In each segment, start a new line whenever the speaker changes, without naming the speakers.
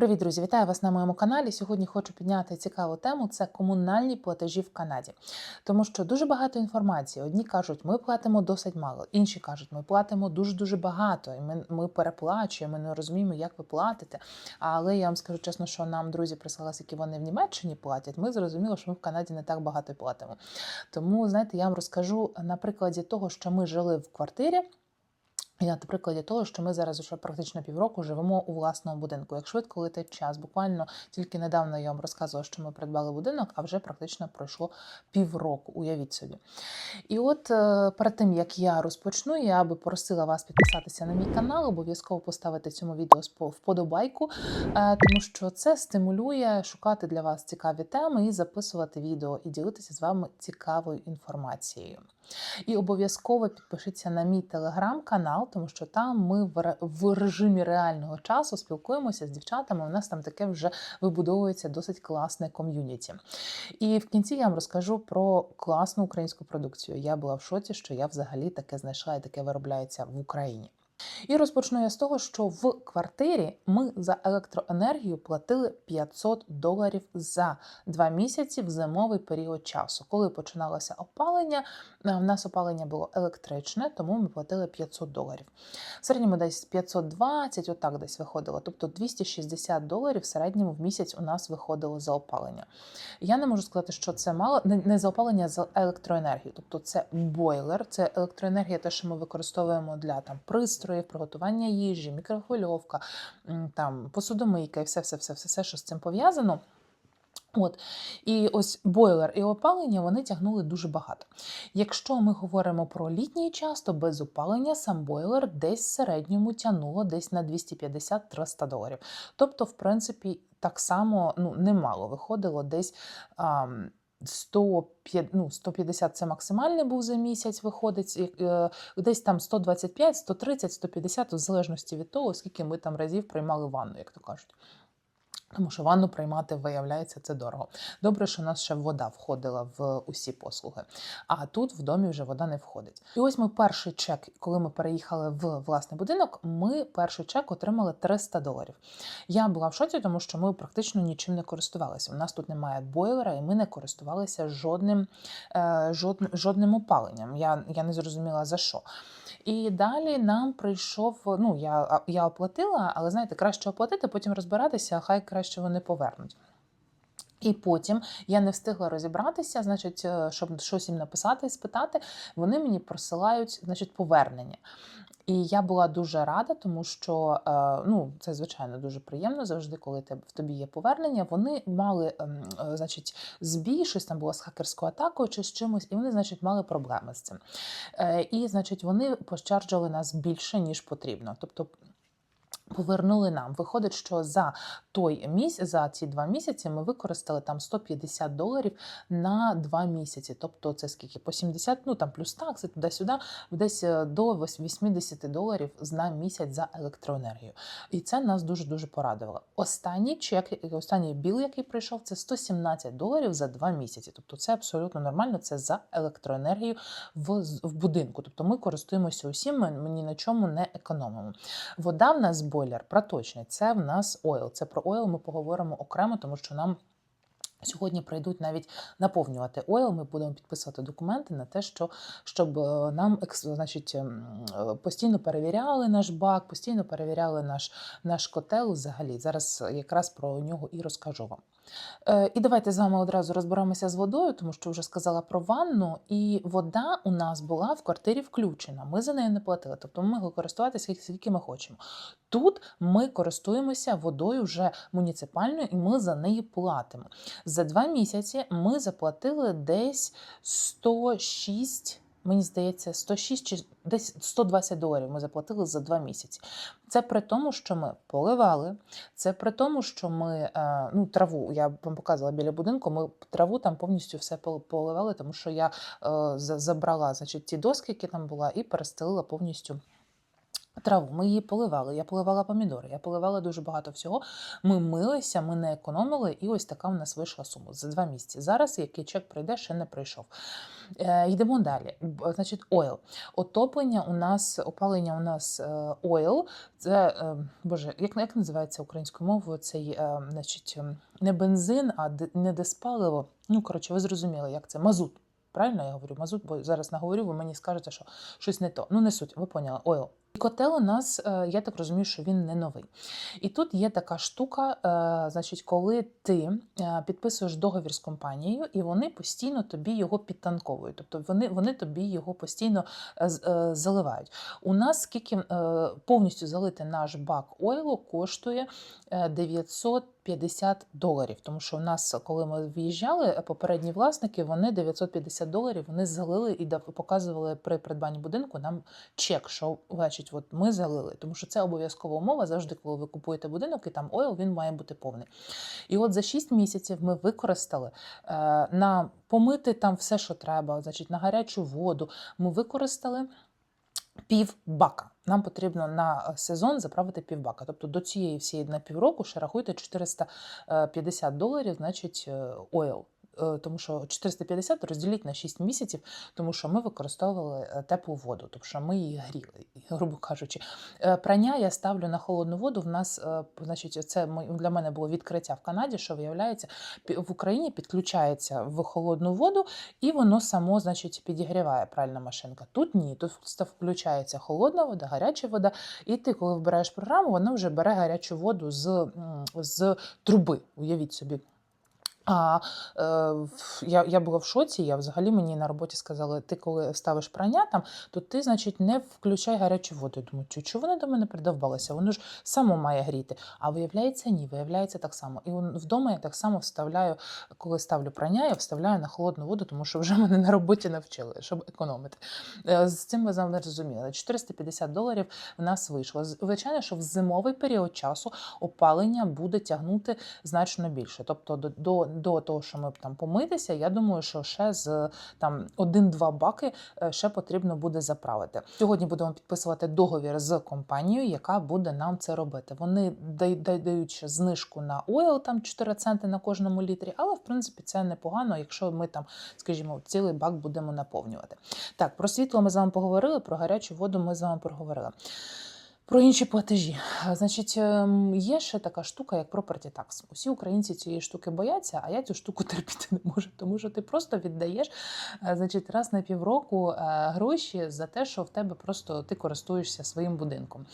Привіт, друзі! Вітаю вас на моєму каналі. Сьогодні хочу підняти цікаву тему: це комунальні платежі в Канаді. Тому що дуже багато інформації. Одні кажуть, ми платимо досить мало, інші кажуть, ми платимо дуже дуже багато, і ми, ми переплачуємо, ми не розуміємо, як ви платите. Але я вам скажу чесно, що нам друзі прислали, які вони в Німеччині платять. Ми зрозуміли, що ми в Канаді не так багато платимо. Тому знаєте, я вам розкажу на прикладі того, що ми жили в квартирі. І на прикладі того, що ми зараз вже практично півроку живемо у власному будинку. Як швидко летить час, буквально тільки недавно я вам розказувала, що ми придбали будинок, а вже практично пройшло півроку. Уявіть собі. І от е, перед тим як я розпочну, я би просила вас підписатися на мій канал, обов'язково поставити цьому відео вподобайку, е, тому що це стимулює шукати для вас цікаві теми і записувати відео і ділитися з вами цікавою інформацією. І обов'язково підпишіться на мій телеграм-канал, тому що там ми в режимі реального часу спілкуємося з дівчатами. У нас там таке вже вибудовується досить класне ком'юніті. І в кінці я вам розкажу про класну українську продукцію. Я була в шоці, що я взагалі таке знайшла і таке виробляється в Україні. І розпочну я з того, що в квартирі ми за електроенергію платили 500 доларів за два місяці в зимовий період часу. Коли починалося опалення, е, в нас опалення було електричне, тому ми платили 500 доларів. В середньому десь 520, отак десь виходило. Тобто 260 доларів в середньому в місяць у нас виходило за опалення. Я не можу сказати, що це мало, не, за опалення, а за електроенергію. Тобто це бойлер, це електроенергія, те, що ми використовуємо для там пристроїв, приготування їжі, мікрохвильовка, там посудомийка і все, все, все, все, все, що з цим пов'язано. От і ось бойлер і опалення вони тягнули дуже багато. Якщо ми говоримо про літній час, то без опалення сам бойлер десь в середньому тягнуло десь на 250-300 доларів. Тобто, в принципі, так само ну немало виходило десь. ам, 105, ну, 150 це максимальний був за місяць, виходить, е, десь там 125, 130, 150, в залежності від того, скільки ми там разів приймали ванну, як то кажуть. Тому що ванну приймати, виявляється, це дорого. Добре, що у нас ще вода входила в усі послуги. А тут в домі вже вода не входить. І ось ми перший чек, коли ми переїхали в власний будинок, ми перший чек отримали 300 доларів. Я була в шоці, тому що ми практично нічим не користувалися. У нас тут немає бойлера, і ми не користувалися жодним, е, жодним, жодним опаленням. Я, я не зрозуміла за що. І далі нам прийшов. Ну я, я оплатила, але знаєте, краще оплатити, потім розбиратися, хай краще вони повернуть. І потім я не встигла розібратися, значить, е, щоб щось їм написати і спитати, вони мені присилають значить, повернення. І я була дуже рада, тому що е, ну, це звичайно дуже приємно завжди, коли в тобі є повернення. Вони мали ем, е, значить, збій, щось там було з хакерською атакою чи з чимось, і вони, значить, мали проблеми з цим. І, значить, вони пощарджили нас більше, ніж потрібно. Тобто Повернули нам. Виходить, що за той місяць, за ці два місяці ми використали там 150 доларів на два місяці. Тобто це скільки? По 70, ну там плюс такси, туди-сюди, десь е, до 80 доларів на місяць за електроенергію. І це нас дуже-дуже порадувало. Останній чек, останній біл, який прийшов, це 117 доларів за два місяці. Тобто це абсолютно нормально, це за електроенергію в, в будинку. Тобто ми користуємося усім, ми, ні на чому не економимо. Вода в нас бойлер проточний. Це в нас ойл. Це про ойл ми поговоримо окремо, тому що нам. Сьогодні прийдуть навіть наповнювати ойл. Ми будемо підписувати документи на те, що щоб е, нам значить, ем, е, постійно перевіряли наш бак, постійно перевіряли наш, наш котел. Взагалі зараз якраз про нього і розкажу вам. Е, І давайте з вами одразу розберемося з водою, тому що вже сказала про ванну, і вода у нас була в квартирі включена. Ми за нею не платили, тобто ми могли користуватися скільки- скільки ми хочемо. Тут ми користуємося водою вже муніципальною, і ми за неї платимо. За два місяці ми заплатили десь 106, мені здається, 106 чи десь 120 доларів ми заплатили за два місяці. Це при тому, що ми поливали, це при тому, що ми е, ну, траву, я вам показувала біля будинку, ми траву там повністю все поливали, тому що я е, забрала значить, ті доски, які там була, і перестелила повністю Траву, ми її поливали. Я поливала помідори, я поливала дуже багато всього. Ми милися, ми не економили, і ось така в нас вийшла сума за два місяці. Зараз який чек прийде, ще не прийшов. Е, йдемо далі. Значить, ойл. Отоплення у нас, опалення у нас е, ойл. Це е, боже, як, як називається українською мовою? Цей, е, значить, ем, не бензин, а не диспаливо. Ну, коротше, ви зрозуміли, як це мазут. Правильно я говорю мазут, бо зараз наговорю, ви мені скажете, що щось не то. Ну, не суть, ви поняли, ойл. Котел у нас, е, я так розумію, що він не новий. І тут є така штука, е, значить, коли ти е, підписуєш договір з компанією, і вони постійно тобі його підтанковують. Тобто вони, вони тобі його постійно заливають. У нас скільки повністю залити наш бак ойлу коштує е, 950 доларів. Тому що у нас, коли ми виїжджали, е, попередні власники вони 950 доларів вони залили і показували при придбанні будинку нам чек, що бачить, от ми залили. Тому що це обов'язкова умова завжди, коли ви купуєте будинок, і там ойл він має бути повний. І от за 6 місяців ми використали е, на помити там все, що треба, значить, на гарячу воду. Ми використали пів бака. Нам потрібно на е, сезон заправити півбака. Тобто до цієї всієї на півроку ще рахуйте 450 доларів, значить, е, ойл. Е, Тому що 450 розділіть на 6 місяців, тому що ми використовували е, теплу воду, тобто що ми її гріли, грубо кажучи. Е, Прання я ставлю на холодну воду. В нас, значить, це для мене було відкриття в Канаді, що виявляється, в Україні підключається в холодну воду, і воно само, значить, підігріває пральна машинка. Тут ні, тут включається холодна вода, гаряча вода, і ти, коли вбираєш програму, вона вже бере гарячу воду з, з труби. Уявіть собі. А е, я, я була в шоці. Я взагалі мені на роботі сказали, ти коли ставиш прання там, то ти, значить, не включай гарячу воду. Я думаю, чого вони до мене придовбалися? Воно ж само має гріти. А виявляється, ні, виявляється так само. І вдома я так само вставляю, коли ставлю прання, я вставляю на холодну воду, тому що вже мене на роботі навчили, щоб економити. Е, З цим ви завжди зрозуміли. 450 доларів в нас вийшло. Звичайно, що в зимовий період часу опалення буде тягнути значно більше. Тобто до, до, до того, що ми б там помитися, я думаю, що ще з там один-два баки е, ще потрібно буде заправити. Сьогодні будемо підписувати договір з компанією, яка буде нам це робити. Вони дають знижку на ойл, там 4 центи на кожному літрі, але в принципі це непогано, якщо ми там, скажімо, цілий бак будемо наповнювати. Так, про світло ми з вами поговорили, про гарячу воду ми з вами проговорили. Про інші платежі. Значить, ем, є ще така штука, як property tax. Усі українці цієї штуки бояться, а я цю штуку терпіти не можу, тому що ти просто віддаєш е, значить, раз на півроку е, гроші за те, що в тебе просто ти користуєшся своїм будинком.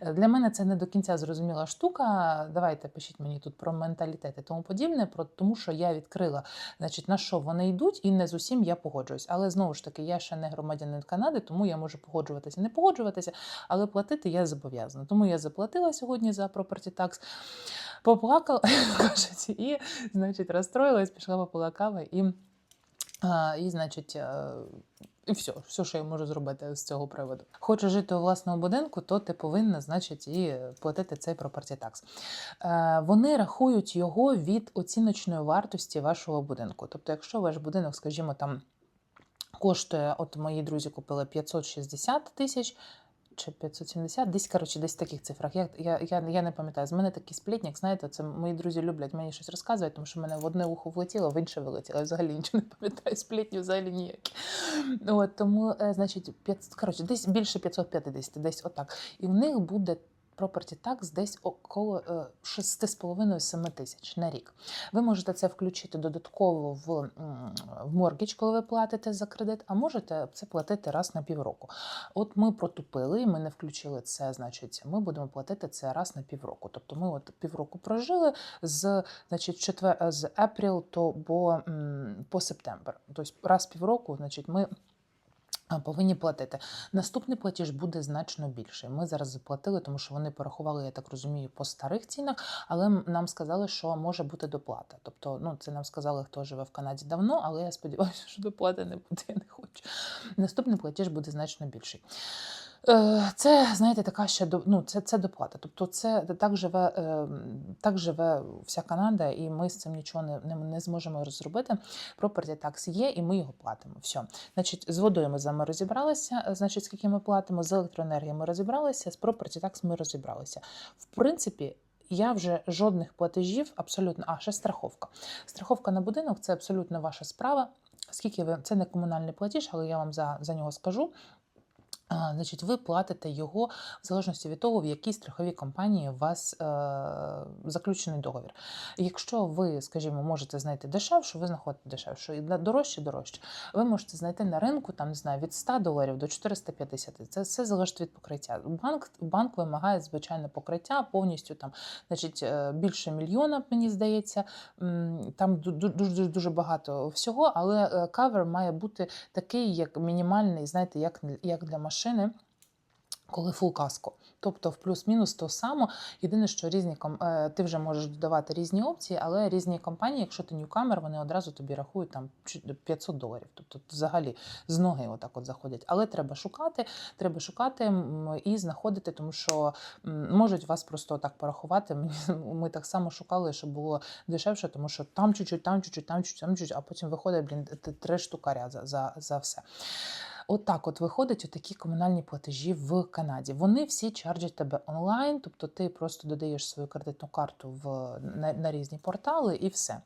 Е, Для мене це не до кінця зрозуміла штука. Давайте пишіть мені тут про менталітет і тому подібне, про тому, що я відкрила, значить, на що вони йдуть, і не з усім я погоджуюсь. Але знову ж таки, я ще не громадянин Канади, тому я можу погоджуватися, не погоджуватися, але платити я зобов'язана. Тому я заплатила сьогодні за property tax, поплакала, кажуть, і, значить, розстроїлась, пішла попила кави і, і значить. е, І все, все, що я можу зробити з цього приводу. Хочеш жити у власному будинку, то ти повинна, значить, і платити цей property tax. Е, Вони рахують його від оціночної вартості вашого будинку. Тобто, якщо ваш будинок, скажімо, там коштує, от мої друзі купили 560 тисяч. Чи 570, десь коротше, десь в таких цифрах. Я, я, я, я не пам'ятаю. З мене такий сплітник, знаєте, це мої друзі люблять мені щось розказувати, тому що в мене в одне ухо влетіло, в інше вилетіло. Я взагалі нічого не пам'ятаю, сплітні взагалі ніякі. От, тому, е, значить, 5, коротше, десь більше 550, десь отак. І в них буде property tax десь около е, 6,5-7 тисяч на рік. Ви можете це включити додатково в, в моргідж, коли ви платите за кредит, а можете це платити раз на півроку. От ми протупили, і ми не включили це, значить, ми будемо платити це раз на півроку. Тобто ми от півроку прожили з, значить, четвер... з April то по, по септембр. Тобто раз півроку, значить, ми Повинні платити. Наступний платіж буде значно більший. Ми зараз заплатили, тому що вони порахували, я так розумію, по старих цінах, але нам сказали, що може бути доплата. Тобто, ну це нам сказали, хто живе в Канаді давно, але я сподіваюся, що доплати не буде. Я не хочу. Наступний платіж буде значно більший. Е, Це, знаєте, така ще до- ну, це, це доплата. Тобто, це так живе, е, так живе вся Канада, і ми з цим нічого не, не, не зможемо зробити. Property tax є, і ми його платимо. Все. Значить, з водою ми з вами розібралися. е, Значить, скільки ми платимо, з електроенергією ми розібралися, з property tax ми розібралися. В принципі. Я вже жодних платежів абсолютно. А ще страховка. Страховка на будинок це абсолютно ваша справа. Скільки ви це не комунальний платіж, але я вам за, за нього скажу. Значить, ви платите його в залежності від того, в якій страховій компанії у вас е, заключений договір. Якщо ви, скажімо, можете знайти дешевше, ви знаходите дешевше, і дорожче дорожче. Ви можете знайти на ринку там не знаю від 100 доларів до 450. Це все залежить від покриття. Банк банк вимагає звичайно покриття повністю там, значить, е, більше мільйона, мені здається. Там ду- ду- дуже дуже багато всього, але е, кавер має бути такий, як мінімальний, знаєте, як, як для машини. Коли фул каско, тобто в плюс-мінус то само. Єдине, що різні е, ти вже можеш додавати різні опції, але різні компанії, якщо ти ньюкамер, вони одразу тобі рахують там 500 доларів. Тобто взагалі з ноги отак от заходять. Але треба шукати, треба шукати і знаходити, тому що можуть вас просто так порахувати. Ми так само шукали, щоб було дешевше, тому що там чуть-чуть, там чуть-чуть, там чуть-чуть, там чуть-чуть, а потім виходить, блін, три штукаря за, за, за все. От от виходять такі комунальні платежі в Канаді. Вони всі чарджать тебе онлайн, тобто ти просто додаєш свою кредитну карту в, на, на різні портали і все.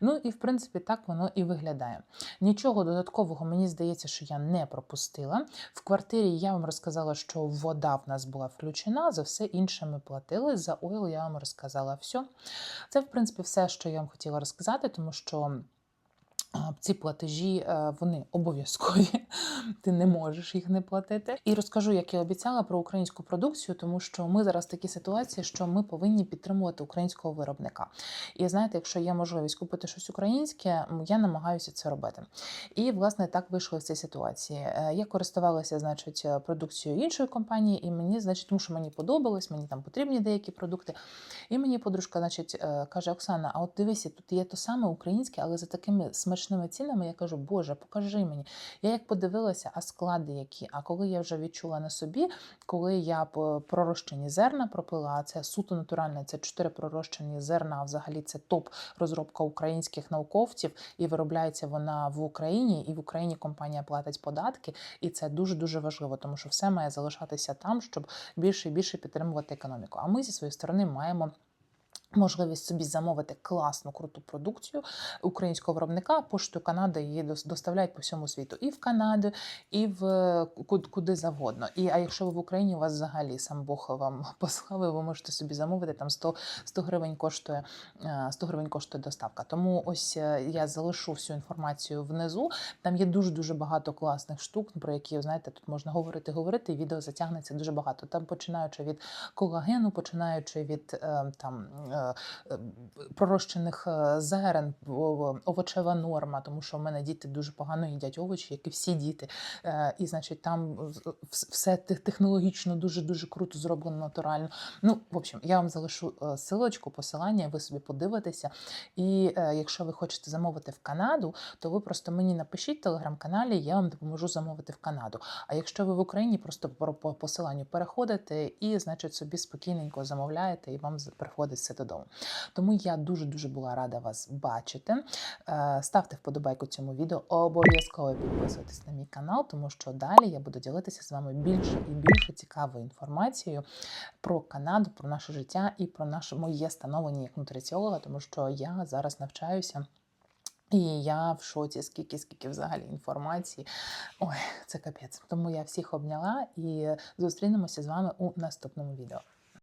Ну і в принципі так воно і виглядає. Нічого додаткового мені здається, що я не пропустила. В квартирі я вам розказала, що вода в нас була включена, за все інше ми платили. За ойл я вам розказала все. Це, в принципі, все, що я вам хотіла розказати, тому що. Ці платежі е, вони обов'язкові, ти не можеш їх не платити. І розкажу, як я обіцяла про українську продукцію, тому що ми зараз в такій ситуації, що ми повинні підтримувати українського виробника. І знаєте, якщо є можливість купити щось українське, я намагаюся це робити. І власне так вийшло в цій ситуації. Е, Я користувалася, значить, е, продукцією іншої компанії, і мені, значить, тому що мені подобалось, мені там потрібні деякі продукти. І мені подружка, значить, каже: Оксана, а от дивися, тут є то саме українське, але за такими смачними цінами. Я кажу, Боже, покажи мені. Я як подивилася, а склади які. А коли я вже відчула на собі, коли я пророщені зерна пропила, а це суто натуральне, це чотири пророщені зерна. а Взагалі це топ розробка українських науковців, і виробляється вона в Україні, і в Україні компанія платить податки. І це дуже дуже важливо, тому що все має залишатися там, щоб більше і більше підтримувати економіку. А ми зі своєї сторони маємо. Можливість собі замовити класну круту продукцію українського виробника. Поштою Канади її дос- доставляють по всьому світу, і в Канаду, і в куди завгодно. І а якщо ви в Україні, у вас взагалі сам Бог вам послав, і ви можете собі замовити там 100, 100 гривень коштує е, 100 гривень коштує доставка. Тому ось е, я залишу всю інформацію внизу. Там є дуже дуже багато класних штук, про які знаєте, тут можна говорити, говорити. і Відео затягнеться дуже багато. Там починаючи від колагену, починаючи від е, там. Е, е, пророщених е, зерен, овочева норма, тому що в мене діти дуже погано їдять овочі, як і всі діти. Е, І значить, там все технологічно дуже дуже круто зроблено натурально. Ну, в общем, я вам залишу е, силочку, посилання, ви собі подивитеся. І е, якщо ви хочете замовити в Канаду, то ви просто мені напишіть в телеграм-каналі, я вам допоможу замовити в Канаду. А якщо ви в Україні, просто по, по посиланню переходите і, значить, собі спокійненько замовляєте, і вам приходить все додому. Тому я дуже дуже була рада вас бачити. Е, Ставте вподобайку цьому відео, обов'язково підписуйтесь на мій канал, тому що далі я буду ділитися з вами більше і більше цікавою інформацією про Канаду, про наше життя і про наше моє становлення як нутриціолога, тому що я зараз навчаюся. І я в шоці, скільки, скільки взагалі інформації. Ой, це капець. Тому я всіх обняла і зустрінемося з вами у наступному відео.